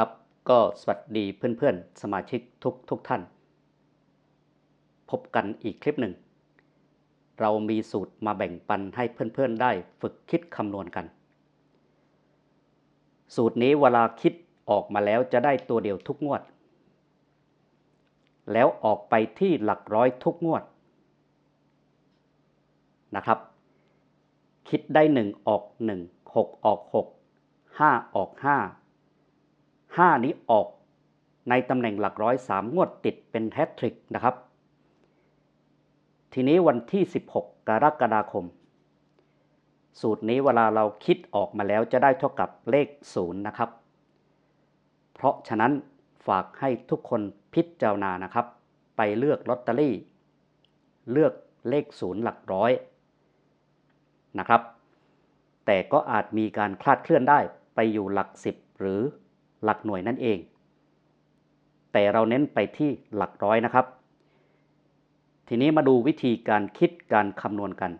ครับ ก็สวัสดีเพื่อนๆ สมาชิกทุกทุกท่าน พบกันอีกคลิปหนึ่ง เรามีสูตรมาแบ่งปันให้เพื่อนๆ ได้ฝึกคิดคำนวณกัน สูตรนี้เวลาคิดออกมาแล้วจะได้ตัวเดียวทุกงวด แล้วออกไปที่หลักร้อยทุกงวดนะครับ คิดได้หนึ่งออกหนึ่งหกออกหกห้าออกห้าห้านี้ออกในตำแหน่งหลักร้อยสามงวดติดเป็นแฮตทริกนะครับ ทีนี้วันที่ 16 กรกฎาคม สูตรนี้เวลาเราคิดออกมาแล้วจะได้เท่ากับเลขศูนย์นะครับ เพราะฉะนั้นฝากให้ทุกคนพิจารณานะครับ ไปเลือกลอตเตอรี่ เลือกเลขศูนย์หลักร้อยนะครับ แต่ก็อาจมีการคลาดเคลื่อนได้ไปอยู่หลักสิบหรือ หลักหน่วยนั่นเอง แต่เราเน้นไปที่หลักร้อยนะครับ ทีนี้มาดูวิธีการคิดการคำนวณกัน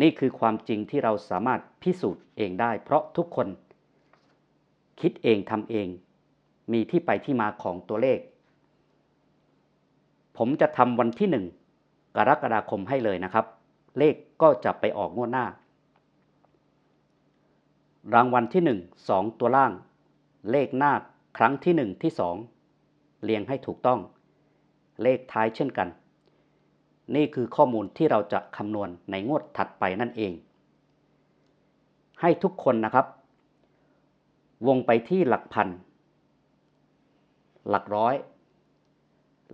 นี่คือความจริงที่เราสามารถพิสูจน์เองได้ เพราะทุกคน คิดเองทำเอง มีที่ไปที่มาของตัวเลข ผมจะทำวันที่ 1 กรกฎาคมให้เลยนะครับ เลขก็จะไปออกงวดหน้า รางวัลที่ 1 2 ตัวล่าง เลขหน้าครั้งที่ 1 ที่ 2 เรียงให้ถูกต้อง เลขท้ายเช่นกัน นี่คือข้อมูลที่เราจะคำนวณในงวดถัดไปนั่นเอง ให้ทุกคนนะครับ วงไปที่หลักพัน หลักร้อย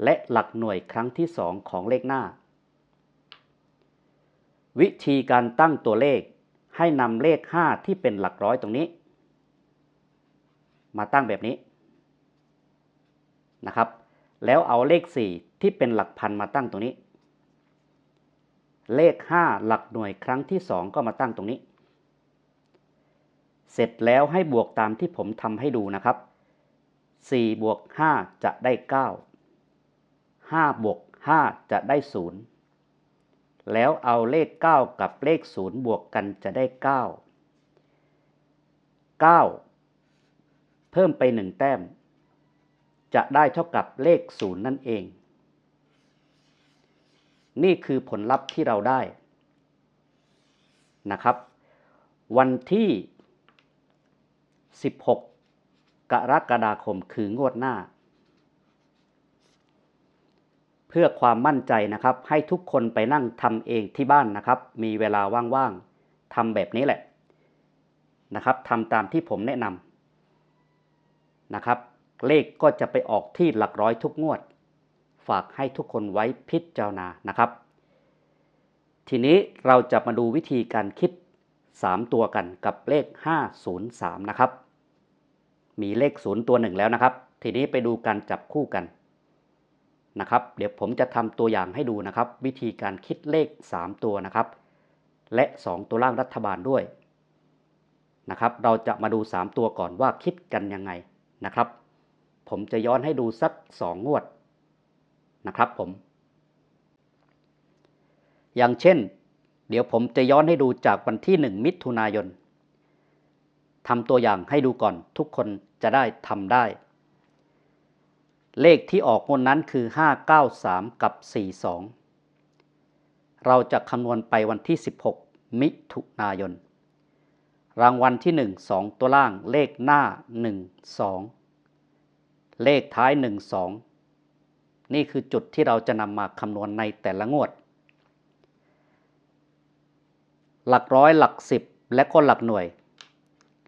และหลักหน่วยครั้งที่ 2 ของเลขหน้า วิธีการตั้งตัวเลข ให้นำเลข 5 ที่เป็นหลักร้อยตรงนี้ มาตั้งแบบนี้นะครับ แล้วเอาเลข 4 ที่เป็นหลักพันมาตั้งตรงนี้ เลข 5 หลักหน่วยครั้งที่ 2 ก็มาตั้งตรงนี้ เสร็จแล้วให้บวกตามที่ผมทำให้ดูนะครับ 4 บวก 5 จะได้ 9 5 บวก 5 จะได้ 0 แล้วเอาเลข 9 กับเลข 0 บวกกันจะได้ 9 9 เพิ่มไป 1 แต้ม จะได้เท่ากับเลข 0 นั่นเอง นี่คือผลลัพธ์ที่เราได้นะครับ วันที่ 16 กรกฎาคมคืองวดหน้า พื่อความมั่นใจนะครับ ให้ทุกคนไปนั่งทำเองที่บ้านนะครับ มีเวลาว่างๆทำแบบนี้แหละนะครับทำตามที่ผมแนะนำนะครับ เลขก็จะไปออกที่หลักร้อยทุกงวด ฝากให้ทุกคนไว้พิจารณานะครับ ทีนี้เราจะมาดูวิธีการคิด 3 ตัวกันกับเลข 503 นะครับ มีเลข 0 ตัวหนึ่งแล้วนะครับ ทีนี้ไปดูการจับคู่กัน นะครับ เดี๋ยวผมจะทำตัวอย่างให้ดูนะครับ วิธีการคิดเลข 3 ตัวนะครับ และ 2 ตัวล่างรัฐบาลด้วยนะครับ เราจะมาดู 3 ตัวก่อนว่าคิดกันยังไงนะครับ ผมจะย้อนให้ดูสัก 2 งวดนะครับผม อย่างเช่น เดี๋ยวผมจะย้อนให้ดูจากวันที่ 1 มิถุนายนทำตัวอย่างให้ดูก่อนทุกคนจะได้ทำได้ เลขที่ออกงวดนั้นคือ 593 กับ 42 เราจะคำนวณไปวันที่ 16 มิถุนายน รางวัลที่ 1 2 ตัวล่างเลขหน้า 1 2 เลขท้าย 1 2 นี่คือจุดที่เราจะนำมาคำนวณในแต่ละงวด หลักร้อยหลักสิบและก็หลักหน่วย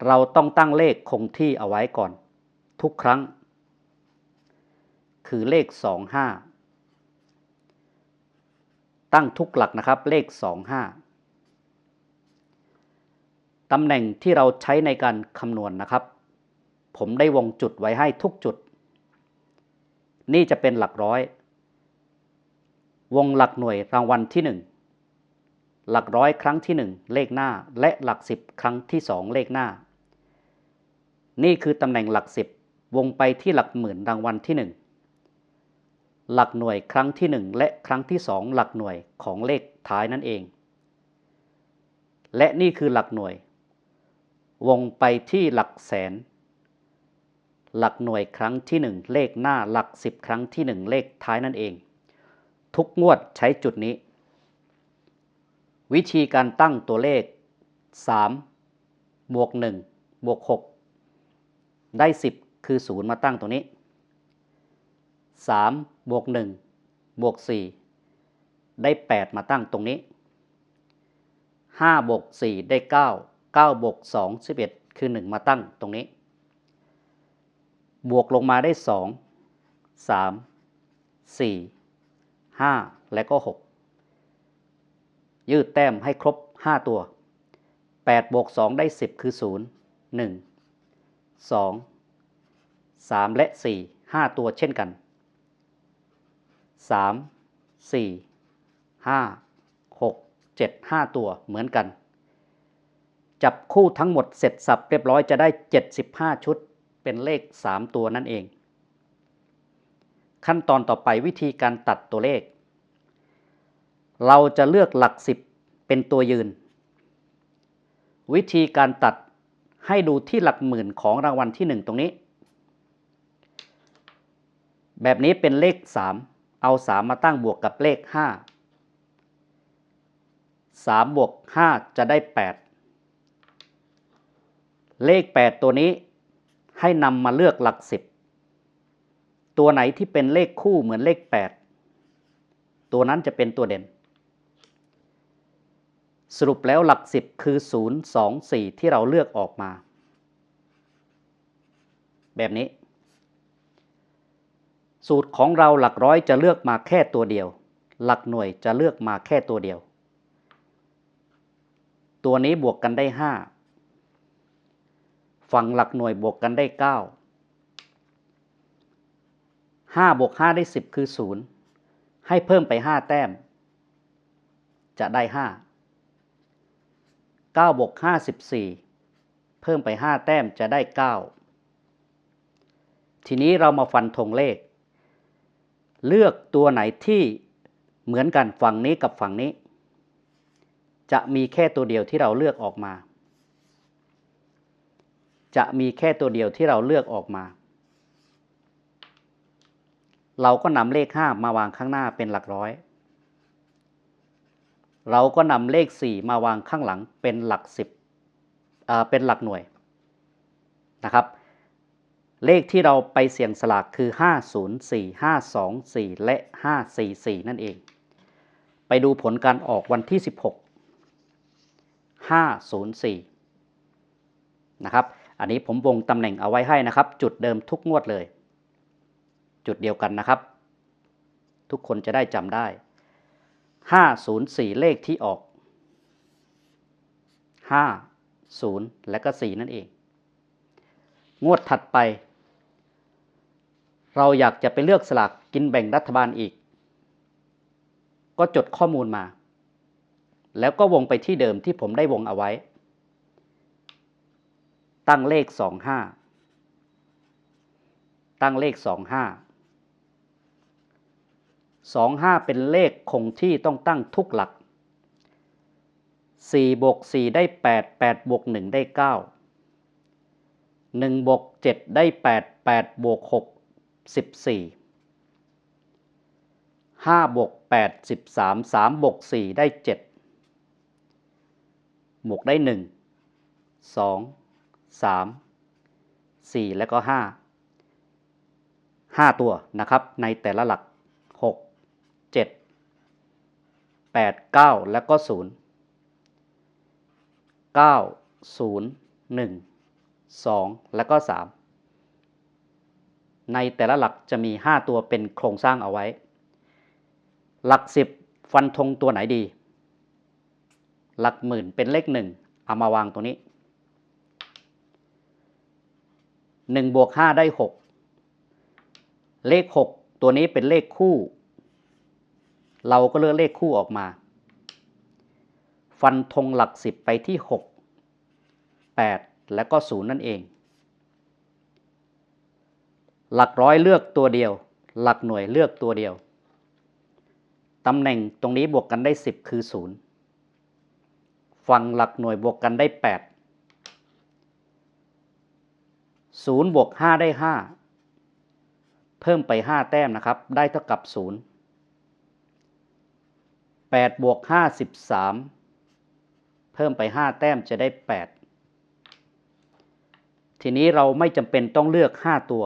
เราต้องตั้งเลขคงที่เอาไว้ก่อน ทุกครั้ง คือเลข 25 ตั้งทุกหลักนะครับเลข 25 ตำแหน่งที่เราใช้ในการคำนวณนนะครับ ผมได้วงจุดไว้ให้ทุกจุด นี่จะเป็นหลักร้อย วงหลักหน่วยรางวัลที่ 1หลักร้อยครั้งที่ 1 เลขหน้า และหลัก 10 ครั้งที่ 2 เลขหน้า นี่คือตำแหน่งหลัก 10 วงไปที่หลักหมื่นรางวัลที่1 หลักหน่วยครั้งที่ 1 และครั้งที่ 2 หลักหน่วยของเลขท้ายนั่นเอง และนี่คือหลักหน่วย วงไปที่หลักแสน หลักหน่วยครั้งที่ 1 เลขหน้าหลัก 10 ครั้งที่ 1 เลขท้ายนั่นเอง ทุกงวดใช้จุดนี้ วิธีการตั้งตัวเลข 3 บวก 1 บวก 6 ได้ 10 คือ 0 มาตั้งตรงนี้ 3บวก1บวก4ได้ 8 มาตั้งตรงนี้ 5บวก4ได้ 9 9บวก2 11 คือ 1 มาตั้งตรงนี้ บวกลงมาได้ 2 3 4 5 และก็ 6 ยืดแต้มให้ครบ 5 ตัว 8บวก2ได้ 10 คือ 0 1 2 3 และ 4 5 ตัวเช่นกัน 3 4 5 6 7 5ตัวเหมือนกัน จับคู่ทั้งหมดเสร็จสับเรียบร้อยจะได้ 75 ชุดเป็นเลข 3 ตัวนั่นเอง ขั้นตอนต่อไปวิธีการตัดตัวเลข เราจะเลือกหลัก 10 เป็นตัวยืน วิธีการตัดให้ดูที่หลักหมื่นของรางวัลที่ 1 ตรงนี้ แบบนี้เป็นเลข 3 เอา 3 มาตั้งบวกกับเลข 5 3 บวก 5 จะได้ 8 เลข 8 ตัวนี้ให้นำมาเลือกหลัก 10 ตัวไหนที่เป็นเลขคู่เหมือนเลข 8 ตัวนั้นจะเป็นตัวเด่น สรุปแล้วหลัก 10 คือ 0 2 4 ที่เราเลือกออกมา แบบนี้ สูตรของเราหลักร้อยจะเลือกมาแค่ตัวเดียว หลักหน่วยจะเลือกมาแค่ตัวเดียว ตัวนี้บวกกันได้ 5 ฝั่งหลักหน่วยบวกกันได้ 9 5บวก5ได้ 10 คือ 0 ให้เพิ่มไป 5 แต้ม จะได้ 5 9บวก5 14 เพิ่มไป 5 แต้มจะได้ 9ทีนี้เรามาฟันธงเลข เลือกตัวไหนที่เหมือนกันฝั่งนี้กับฝั่งนี้ จะมีแค่ตัวเดียวที่เราเลือกออกมา จะมีแค่ตัวเดียวที่เราเลือกออกมา เราก็นำเลข 5 มาวางข้างหน้าเป็นหลักร้อย เราก็นำเลข 4 มาวางข้างหลังเป็นหลัก 10อ่าเป็นหลักหน่วยนะครับ เลขที่เราไปเสี่ยงสลากคือ 504 524 และ 544 นั่นเอง ไปดูผลการออกวันที่ 16 504 นะครับ อันนี้ผมวงตำแหน่งเอาไว้ให้นะครับ จุดเดิมทุกงวดเลย จุดเดียวกันนะครับ ทุกคนจะได้จำได้ 504 เลขที่ออก 50 และก็ 4 นั่นเอง งวดถัดไป เราอยากจะไปเลือกสลากกินแบ่งรัฐบาลอีก ก็จดข้อมูลมา แล้วก็วงไปที่เดิมที่ผมได้วงเอาไว้ ตั้งเลข 25 ตั้งเลข 25 25 เป็นเลขคงที่ต้องตั้งทุกหลัก 4 บวก 4 ได้ 8 8 บวก 1 ได้ 9 1 บวก 7 ได้ 8 8 บวก 6 14 5บวก8 13 3บวก4ได้7บวกได้ 1 2 3 4 แล้วก็ 5 5 ตัวนะครับ ในแต่ละหลัก 6 7 8 9 แล้วก็ 0 9 0 1 2 แล้วก็ 3 ในแต่ละหลักจะมี 5 ตัวเป็นโครงสร้างเอาไว้ หลัก 10 ฟันธงตัวไหนดี หลักหมื่นเป็นเลข 1 เอามาวางตรงนี้ 1บวก5ได้ 6 เลข 6 ตัวนี้เป็นเลขคู่ เราก็เลือกเลขคู่ออกมา ฟันธงหลัก 10 ไปที่ 6 8 และก็ 0 นั่นเอง หลักร้อยเลือกตัวเดียว หลักหน่วยเลือกตัวเดียว ตำแหน่งตรงนี้บวกกันได้ 10 คือ 0 ฝั่งหลักหน่วยบวกกันได้ 8 0บวก5ได้ 5 เพิ่มไป 5 แต้มนะครับ ได้เท่ากับ 0 8บวก5 13 เพิ่มไป 5 แต้มจะได้ 8 ทีนี้เราไม่จำเป็นต้องเลือก 5 ตัว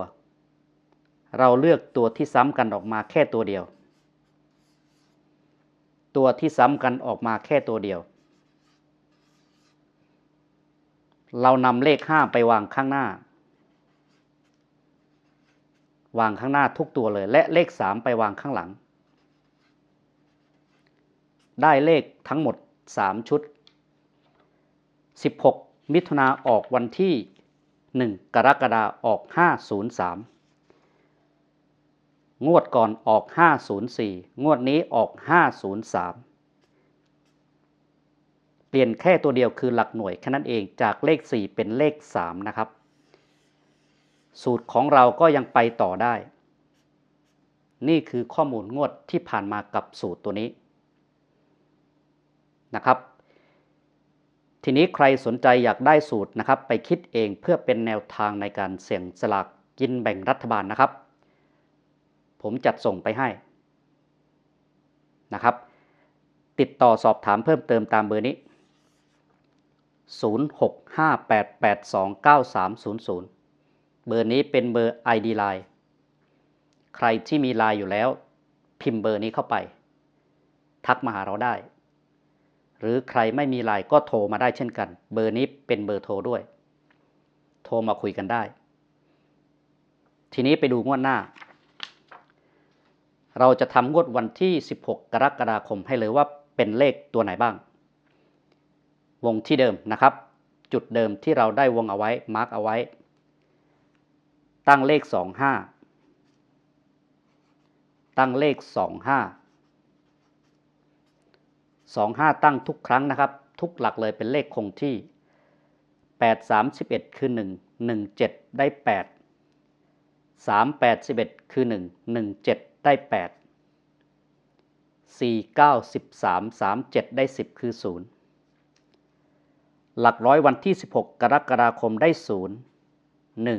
เราเลือกตัวที่ซ้ำกันออกมาแค่ตัวเดียว ตัวที่ซ้ำกันออกมาแค่ตัวเดียว เรานำเลข 5 ไปวางข้างหน้า วางข้างหน้าทุกตัวเลย และเลข 3 ไปวางข้างหลัง ได้เลขทั้งหมด 3 ชุด 16 มิถุนาออกวันที่ 1 กรกฎาออก 503 งวดก่อนออก 504 งวดนี้ออก 503 เปลี่ยนแค่ตัวเดียวคือหลักหน่วยแค่นั้นเองจากเลข 4 เป็นเลข 3 นะครับ สูตรของเราก็ยังไปต่อได้ นี่คือข้อมูลงวดที่ผ่านมากับสูตรตัวนี้นะครับ ทีนี้ใครสนใจอยากได้สูตรนะครับ ไปคิดเองเพื่อเป็นแนวทางในการเสี่ยงสลากกินแบ่งรัฐบาลนะครับ ผมจัดส่งไปให้นะครับ ติดต่อสอบถามเพิ่มเติมตามเบอร์นี้ 0658829300 เบอร์นี้เป็นเบอร์ ID Line ใครที่มีไลน์อยู่แล้ว พิมพ์เบอร์นี้เข้าไป ทักมาหาเราได้ หรือใครไม่มีไลน์ก็โทรมาได้เช่นกัน เบอร์นี้เป็นเบอร์โทรด้วย โทรมาคุยกันได้ ทีนี้ไปดูงวดหน้า เราจะทำงวดวันที่ 16 กรกฎาคมให้เลยว่าเป็นเลขตัวไหนบ้าง วงที่เดิมนะครับ จุดเดิมที่เราได้วงเอาไว้มาร์กเอาไว้ ตั้งเลข 25 ตั้งเลข 25 25 ตั้งทุกครั้งนะครับ ทุกหลักเลยเป็นเลขคงที่ 8 31 คือ 1 17 ได้ 8 3 8 11 คือ 1 17 ได้ 8 4 9 13 37 ได้ 10 คือ 0 หลักร้อยวันที่ 16 กรกฎาคมได้ 0 1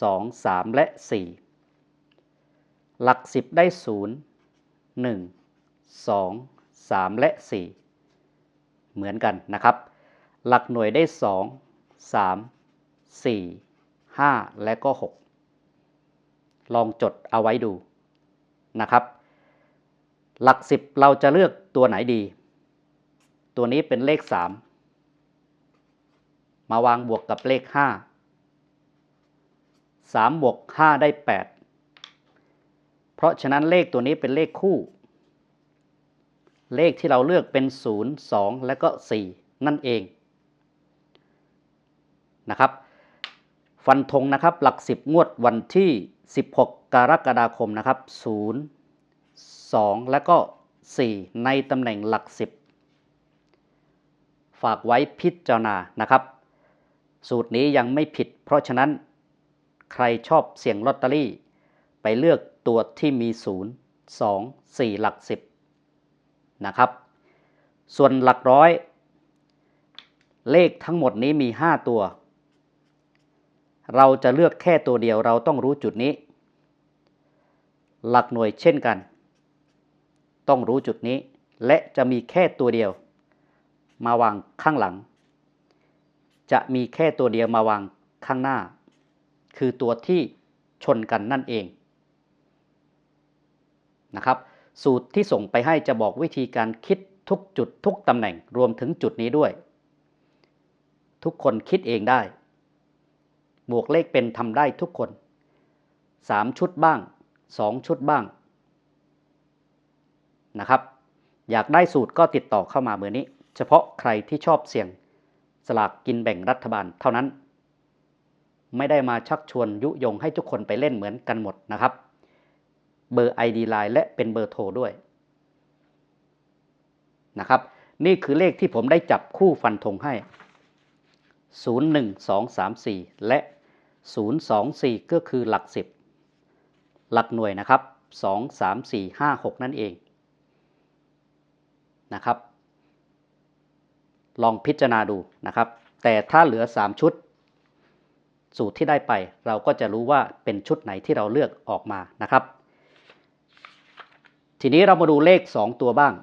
2 3 และ 4 หลัก 10 ได้ 0 1 2 3 และ 4 เหมือนกันนะครับ หลักหน่วยได้ 2 3 4 5 และก็ 6 ลองจดเอาไว้ดู นะครับ หลัก 10 เราจะเลือกตัวไหนดี ตัวนี้เป็นเลข 3 มาวางบวกกับเลข 5 3บวก5ได้ 8 เพราะฉะนั้นเลขตัวนี้เป็นเลขคู่ เลขที่เราเลือกเป็น 0 2 และก็ 4 นั่นเองนะครับ ฟันธงนะครับหลัก 10 งวดวันที่ 16 กรกฎาคมนะครับ 0 2 และก็ 4 ในตำแหน่งหลัก 10 ฝากไว้พิจารณานะครับ สูตรนี้ยังไม่ผิด เพราะฉะนั้นใครชอบเสี่ยงลอตเตอรี่ ไปเลือกตัวที่มี 0 2 4 หลัก 10 นะครับ ส่วนหลักร้อย เลขทั้งหมดนี้มี 5 ตัว เราจะเลือกแค่ตัวเดียวเราต้องรู้จุดนี้ หลักหน่วยเช่นกัน ต้องรู้จุดนี้ และจะมีแค่ตัวเดียว มาวางข้างหลัง จะมีแค่ตัวเดียวมาวางข้างหน้า คือตัวที่ชนกันนั่นเองนะครับสูตรที่ส่งไปให้จะบอกวิธีการคิดทุกจุดทุกตำแหน่งรวมถึงจุดนี้ด้วย ทุกคนคิดเองได้ บวกเลขเป็นทำได้ทุกคน 3 ชุดบ้าง 2 ชุดบ้างนะครับ อยากได้สูตรก็ติดต่อเข้ามาเบอร์นี้ เฉพาะใครที่ชอบเสี่ยงสลากกินแบ่งรัฐบาลเท่านั้น ไม่ได้มาชักชวนยุยงให้ทุกคนไปเล่นเหมือนกันหมดนะครับ เบอร์ ID Line และเป็นเบอร์โทรด้วยนะครับ นี่คือเลขที่ผมได้จับคู่ฟันธงให้ 0 1 2 3 4 และ 0 2 4 ก็คือหลัก 10 หลักหน่วยนะครับ 2 3 4 5 6 นั่นเองนะครับ ลองพิจารณาดูนะครับ แต่ถ้าเหลือ 3 ชุด สูตรที่ได้ไป เราก็จะรู้ว่าเป็นชุดไหนที่เราเลือกออกมานะครับ ทีนี้เรามาดูเลข 2 ตัวบ้าง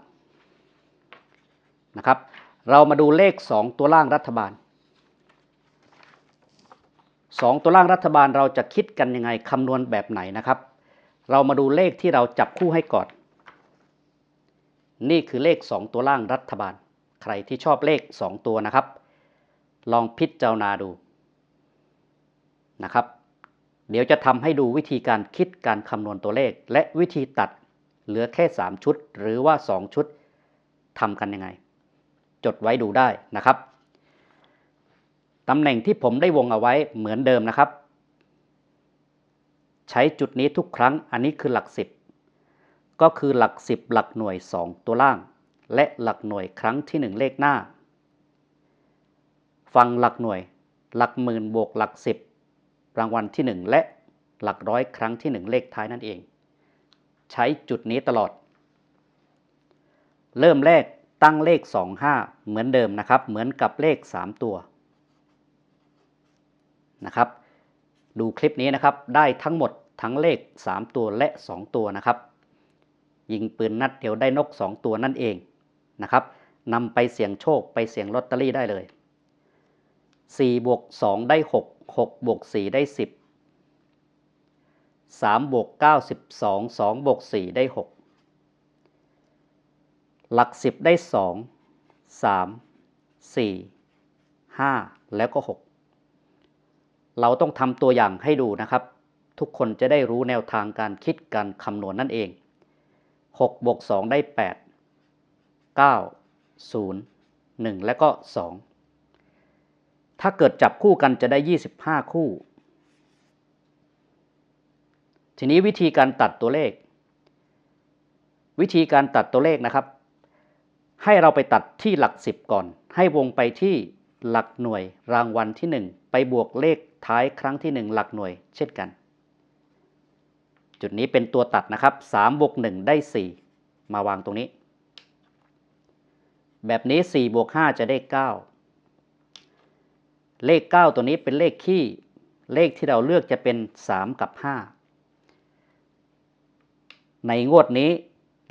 นะครับ เรามาดูเลข 2 ตัวล่างรัฐบาล 2 ตัวล่างรัฐบาลเราจะคิดกันยังไงคำนวณแบบไหนนะครับ เรามาดูเลขที่เราจับคู่ให้ก่อน นี่คือเลข 2 ตัวล่างรัฐบาล ใครที่ชอบเลข 2 ตัวนะครับ ลองพิจารณาดูนะครับ เดี๋ยวจะทำให้ดูวิธีการคิดการคำนวณตัวเลข และวิธีตัดเหลือแค่ 3 ชุด หรือว่า 2 ชุดทำกันยังไง จดไว้ดูได้นะครับ ตำแหน่งที่ผมได้วงเอาไว้เหมือนเดิมนะครับ ใช้จุดนี้ทุกครั้งอันนี้คือหลัก 10 ก็คือหลัก 10 หลักหน่วย 2 ตัวล่าง และหลักหน่วยครั้งที่ 1 เลขหน้า ฟังหลักหน่วย หลักหมื่นบวกหลัก 10 รางวัลที่ 1 และหลักร้อยครั้งที่ 1 เลขท้ายนั่นเอง ใช้จุดนี้ตลอด เริ่มแรกตั้งเลข 25 เหมือนเดิมนะครับ เหมือนกับเลข 3 ตัว นะครับ ดูคลิปนี้นะครับได้ทั้งหมดทั้งเลข 3 ตัวและ 2 ตัวนะครับ ยิงปืนนัดเดียวได้นก 2 ตัวนั่นเองนะครับนำไปเสี่ยงโชคไปเสี่ยงลอตเตอรี่ได้เลย4บวก2ได้ 6 6บวก4ได้ 10 3บวก9 12 2บวก4ได้ 6 หลัก 10 ได้ 2 3 4 5 แล้วก็ 6 เราต้องทำตัวอย่างให้ดูนะครับ ทุกคนจะได้รู้แนวทางการคิดการคำนวณนั่นเอง6บวก2ได้ 8 9 0 1 และก็ 2 ถ้าเกิดจับคู่กันจะได้ 25 คู่ ทีนี้วิธีการตัดตัวเลข วิธีการตัดตัวเลขนะครับ ให้เราไปตัดที่หลัก 10 ก่อน ให้วงไปที่หลักหน่วยรางวัลที่ 1 ไปบวกเลข ท้ายครั้งที่ 1 หลักหน่วยเช่นกัน จุดนี้เป็นตัวตัดนะครับ3บวก1ได้ 4 มาวางตรงนี้ แบบนี้4บวก5จะได้ 9 เลข 9 ตัวนี้เป็นเลขคี่เลขที่เราเลือกจะเป็น 3 กับ 5 ในงวดนี้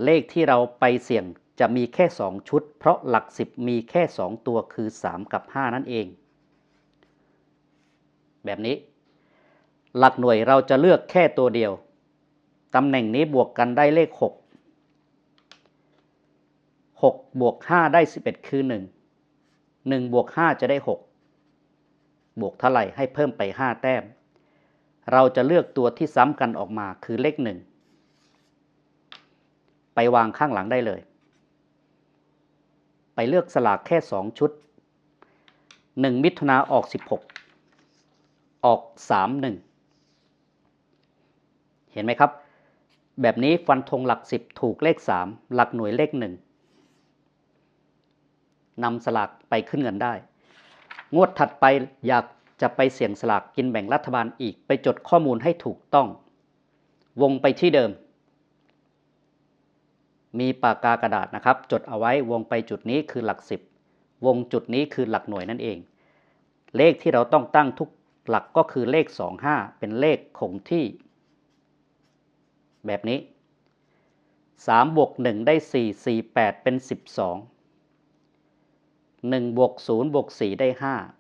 เลขที่เราไปเสี่ยงจะมีแค่ 2 ชุด เพราะหลัก 10 มีแค่ 2 ตัวคือ 3 กับ 5 นั่นเอง แบบนี้ หลักหน่วยเราจะเลือกแค่ตัวเดียว ตำแหน่งนี้บวกกันได้เลข 6 6 บวก 5 ได้ 11 คือ 1 1 บวก 5 จะได้ 6 บวกเท่าไหร่ให้เพิ่มไป 5 แต้ม เราจะเลือกตัวที่ซ้ำกันออกมาคือเลข 1 ไปวางข้างหลังได้เลย ไปเลือกสลากแค่ 2 ชุด 1 มิถุนาออก 16 ออก 3 1 เห็นไหมครับ แบบนี้ฟันธงหลัก 10 ถูกเลข 3 หลักหน่วยเลข 1นำสลากไปขึ้นเงินได้ งวดถัดไปอยากจะไปเสี่ยงสลากกินแบ่งรัฐบาลอีกไปจดข้อมูลให้ถูกต้อง วงไปที่เดิม มีปากกากระดาษนะครับ จดเอาไว้วงไปจุดนี้คือหลัก 10 วงจุดนี้คือหลักหน่วยนั่นเอง เลขที่เราต้องตั้งทุก หลักก็คือเลข 25 เป็นเลขคงที่ แบบนี้ 3 บวก 1 ได้ 4 4 8 เป็น 12 1 บวก 0 บวก 4 ได้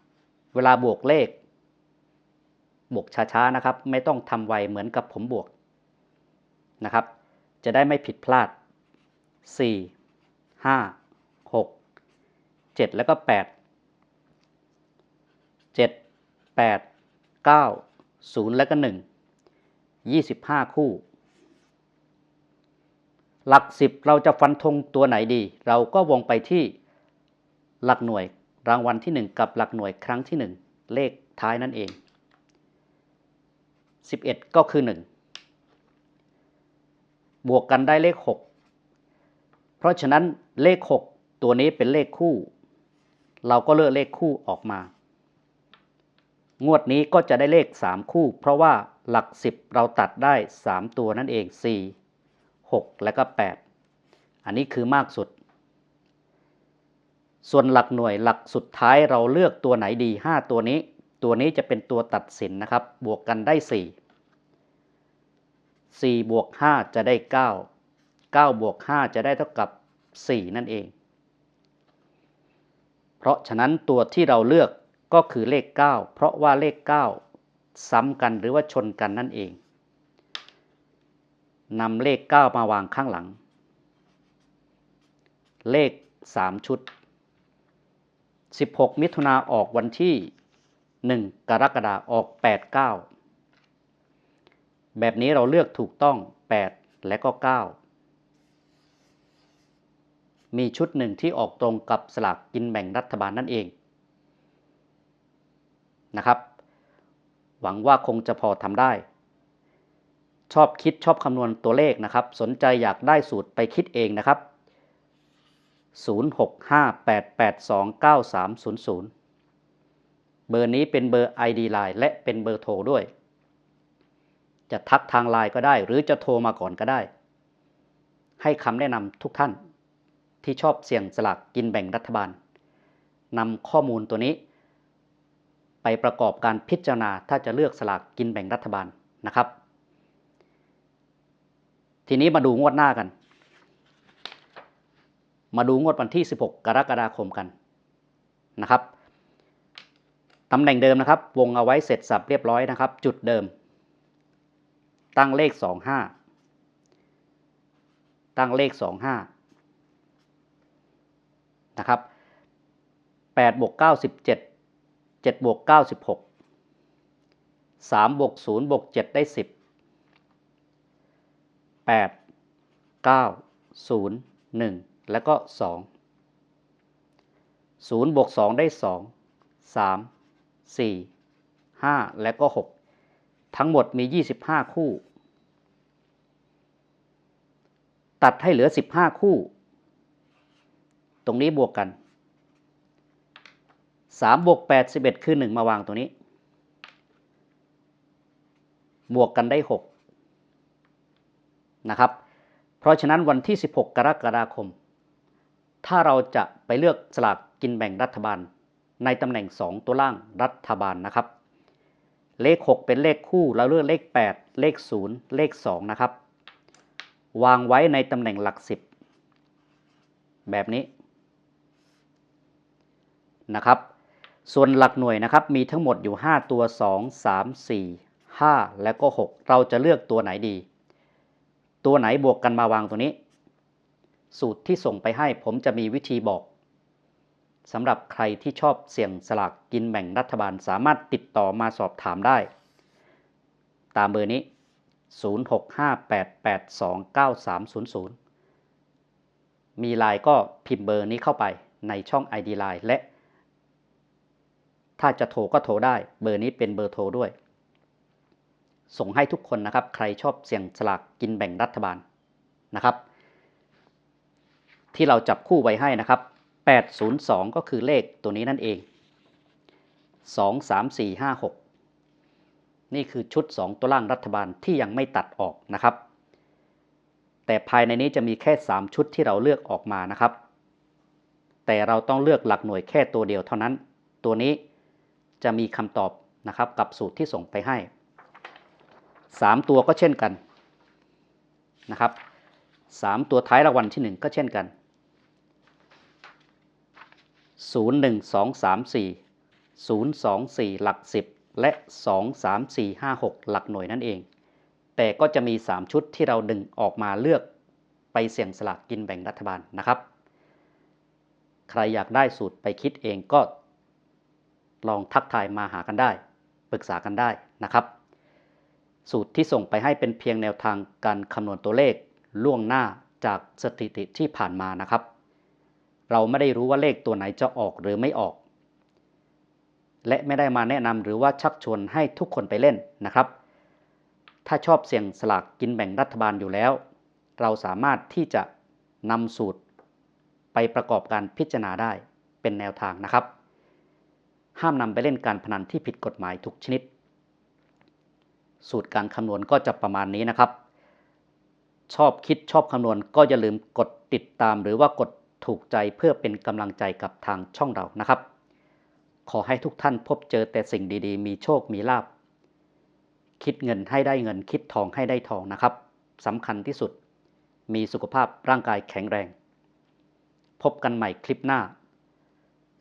5 เวลาบวกเลข บวกช้า ๆ นะครับ ไม่ต้องทำไวเหมือนกับผมบวกนะครับ จะได้ไม่ผิดพลาด 4 5 6 7 แล้วก็ 8 7 8 9 0 แล้วก็ 1 25 คู่ หลัก 10 เราจะฟันธงตัวไหนดี เราก็วงไปที่หลักหน่วยรางวัลที่ 1 กับหลักหน่วยครั้งที่ 1 เลขท้ายนั่นเอง 11 ก็คือ 1 บวกกันได้เลข 6 เพราะฉะนั้นเลข 6 ตัวนี้เป็นเลขคู่ เราก็เลือกเลขคู่ออกมา งวดนี้ก็จะได้เลข 3 คู่ เพราะว่าหลัก 10 เราตัดได้ 3 ตัวนั่นเอง 4 6 และก็ 8 อันนี้คือมากสุด ส่วนหลักหน่วยหลักสุดท้ายเราเลือกตัวไหนดี 5 ตัวนี้ ตัวนี้จะเป็นตัวตัดสินนะครับ บวกกันได้ 4 4 บวก 5 จะได้ 9 9 บวก 5 จะได้เท่ากับ 4 นั่นเอง เพราะฉะนั้นตัวที่เราเลือก ก็คือเลข 9 เพราะว่าเลข 9 ซ้ำกันหรือว่าชนกันนั่นเองนำเลข 9 มาวางข้างหลัง เลข 3 ชุด 16 มิถุนาออกวันที่ 1 กรกฎาออก 8 9 แบบนี้เราเลือกถูกต้อง 8 และก็ 9 มีชุดหนึ่งที่ออกตรงกับสลากกินแบ่งรัฐบาลนั่นเอง นะครับ หวังว่าคงจะพอทำได้ ชอบคิดชอบคำนวณตัวเลขนะครับ สนใจอยากได้สูตรไปคิดเองนะครับ 0658829300 เบอร์นี้เป็นเบอร์ ID Line และเป็นเบอร์โทรด้วย จะทักทางไลน์ก็ได้ หรือจะโทรมาก่อนก็ได้ ให้คำแนะนำทุกท่านที่ชอบเสี่ยงสลากกินแบ่งรัฐบาลนำข้อมูลตัวนี้ ไปประกอบการพิจารณาถ้าจะเลือกสลากกินแบ่งรัฐบาลนะครับ ทีนี้มาดูงวดหน้ากัน มาดูงวดวันที่ 16 กรกฎาคมกันนะครับตำแหน่งเดิมนะครับ วงเอาไว้เสร็จสับเรียบร้อยนะครับ จุดเดิม ตั้งเลข 25 ตั้งเลข 25นะครับ8บวก9 17 7บวก9 16 3บวก0บวก7ได้ 10 8 9 0 1 แล้วก็ 2 0บวก2ได้ 2 3 4 5 และก็ 6 ทั้งหมดมี 25 คู่ ตัดให้เหลือ 15 คู่ ตรงนี้บวกกัน 3บวก8 11 คือ 1 มาวางตรงนี้ บวกกันได้ 6 นะครับ เพราะฉะนั้นวันที่ 16 กรกฎาคม ถ้าเราจะไปเลือกสลากกินแบ่งรัฐบาล ในตำแหน่ง 2 ตัวล่างรัฐบาลนะครับ เลข 6 เป็นเลขคู่ เราเลือกเลข 8 เลข 0 เลข 2 นะครับ วางไว้ในตำแหน่งหลัก 10 แบบนี้นะครับ ส่วนหลักหน่วยนะครับมีทั้งหมดอยู่ 5 ตัว 2 3 4 5 และก็ 6 เราจะเลือกตัวไหนดี ตัวไหนบวกกันมาวางตัวนี้ สูตรที่ส่งไปให้ผมจะมีวิธีบอกสำหรับใครที่ชอบเสี่ยงสลากกินแบ่งรัฐบาลสามารถติดต่อมาสอบถามได้ ตามเบอร์นี้ 0658829300 มีไลน์ก็พิมพ์เบอร์นี้เข้าไปในช่อง ID Line และ ถ้าจะโทรก็โทรได้ เบอร์นี้เป็นเบอร์โทรด้วย ส่งให้ทุกคนนะครับ ใครชอบเสี่ยงสลากกินแบ่งรัฐบาลนะครับ ที่เราจับคู่ไว้ให้นะครับ 802 ก็คือเลขตัวนี้นั่นเอง 2 3 4 5 6 นี่คือชุด 2 ตัวล่างรัฐบาลที่ยังไม่ตัดออกนะครับ แต่ภายในนี้จะมีแค่ 3 ชุดที่เราเลือกออกมานะครับ แต่เราต้องเลือกหลักหน่วยแค่ตัวเดียวเท่านั้น ตัวนี้ จะมีคำตอบนะครับกับสูตรที่ส่งไปให้ 3 ตัวก็เช่นกันนะครับ3ตัวท้ายรางวัลที่ 1 ก็เช่นกัน 0 1 2 3 4 0 2 4 หลัก 10 และ 2 3 4 5 6 หลักหน่วยนั่นเอง แต่ก็จะมี 3 ชุดที่เราดึงออกมาเลือกไปเสี่ยงสลากกินแบ่งรัฐบาลนะครับ ใครอยากได้สูตรไปคิดเองก็ ลองทักทายมาหากันได้ ปรึกษากันได้นะครับ สูตรที่ส่งไปให้เป็นเพียงแนวทางการคำนวณตัวเลขล่วงหน้าจากสถิติที่ผ่านมานะครับ เราไม่ได้รู้ว่าเลขตัวไหนจะออกหรือไม่ออก และไม่ได้มาแนะนำหรือว่าชักชวนให้ทุกคนไปเล่นนะครับ ถ้าชอบเสี่ยงสลากกินแบ่งรัฐบาลอยู่แล้ว เราสามารถที่จะนำสูตรไปประกอบการพิจารณาได้เป็นแนวทางนะครับ ห้ามนำไปเล่นการพนันที่ผิดกฎหมายทุกชนิด สูตรการคำนวณก็จะประมาณนี้นะครับ ชอบคิดชอบคำนวณก็อย่าลืมกดติดตามหรือว่ากดถูกใจเพื่อเป็นกำลังใจกับทางช่องเรานะครับ ขอให้ทุกท่านพบเจอแต่สิ่งดีๆ มีโชคมีลาบ คิดเงินให้ได้เงินคิดทองให้ได้ทองนะครับสำคัญที่สุด มีสุขภาพร่างกายแข็งแรง พบกันใหม่คลิปหน้า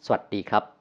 สวัสดีครับ